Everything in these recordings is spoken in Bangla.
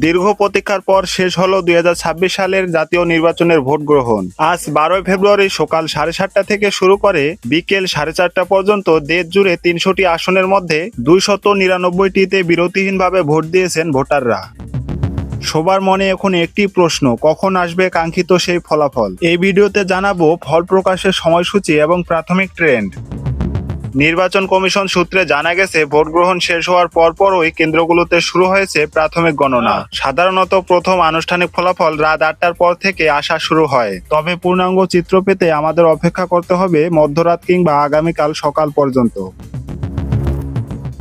দীর্ঘ প্রতীক্ষার পর শেষ হলো দুই হাজার ছাব্বিশ সালের জাতীয় নির্বাচনের ভোট গ্রহণ। আজ বারোই ফেব্রুয়ারি সকাল সাড়ে সাতটা থেকে শুরু করে বিকেল সাড়ে চারটা পর্যন্ত দেশ জুড়ে তিনশোটি আসনের মধ্যে দুইশত নিরানব্বইটিতে বিরতিহীনভাবে ভোট দিয়েছেন ভোটাররা। সবার মনে এখন একটি প্রশ্ন, কখন আসবে কাঙ্ক্ষিত সেই ফলাফল? এই ভিডিওতে জানাব ফল প্রকাশের সময়সূচি এবং প্রাথমিক ট্রেন্ড। নির্বাচন কমিশন সূত্রে জানা গেছে ভোট গ্রহণ শেষ হওয়ার পরপরই কেন্দ্রগুলোতে শুরু হয়েছে প্রাথমিক গণনা। সাধারণত প্রথম আনুষ্ঠানিক ফলাফল রাত আটটার পর থেকে আসা শুরু হয়। তবে পূর্ণাঙ্গ চিত্র পেতে আমাদের অপেক্ষা করতে হবে মধ্যরাত কিংবা আগামীকাল সকাল পর্যন্ত।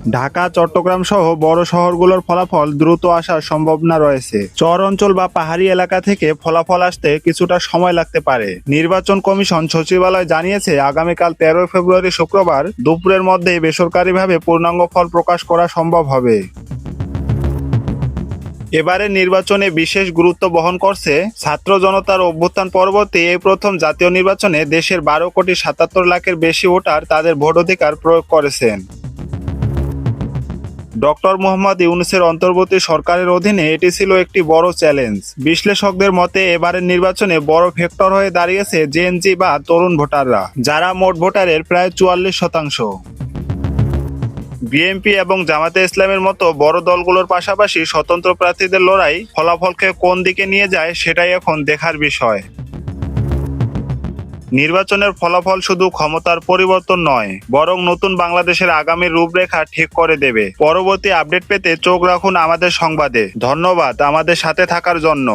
ঢাকা, চট্টগ্রাম সহ বড় শহরগুলোর ফলাফল দ্রুত আসার সম্ভাবনা রয়েছে। চর অঞ্চল বা পাহাড়ি এলাকা থেকে ফলাফল আসতে কিছুটা সময় লাগতে পারে। নির্বাচন কমিশন সচিবালয় জানিয়েছে, আগামীকাল তেরোই ফেব্রুয়ারি শুক্রবার দুপুরের মধ্যে বেসরকারিভাবে পূর্ণাঙ্গ ফল প্রকাশ করা সম্ভব হবে। এবারে নির্বাচনে বিশেষ গুরুত্ব বহন করছে ছাত্র জনতার অভ্যুত্থান পরবর্তী এই প্রথম জাতীয় নির্বাচনে দেশের বারো কোটি সাতাত্তর লাখের বেশি ভোটার তাদের ভোটাধিকার প্রয়োগ করেছেন। ডক্টর মোহাম্মদ ইউনুসের অন্তর্বর্তী সরকারের অধীনে এটি ছিল একটি বড় চ্যালেঞ্জ। বিশ্লেষকদের মতে, এবারের নির্বাচনে বড় ফ্যাক্টর হয়ে দাঁড়িয়েছে জেএনজি বা তরুণ ভোটাররা, যারা মোট ভোটারের প্রায় চুয়াল্লিশ শতাংশ। বিএনপি এবং জামাতে ইসলামের মতো বড় দলগুলোর পাশাপাশি স্বতন্ত্র প্রার্থীদের লড়াই ফলাফলকে কোন দিকে নিয়ে যায় সেটাই এখন দেখার বিষয়। নির্বাচনের ফলাফল শুধু ক্ষমতার পরিবর্তন নয়, বরং নতুন বাংলাদেশের আগামী রূপরেখা ঠিক করে দেবে। পরবর্তী আপডেট পেতে চোখ রাখুন আমাদের সংবাদে। ধন্যবাদ আমাদের সাথে থাকার জন্য।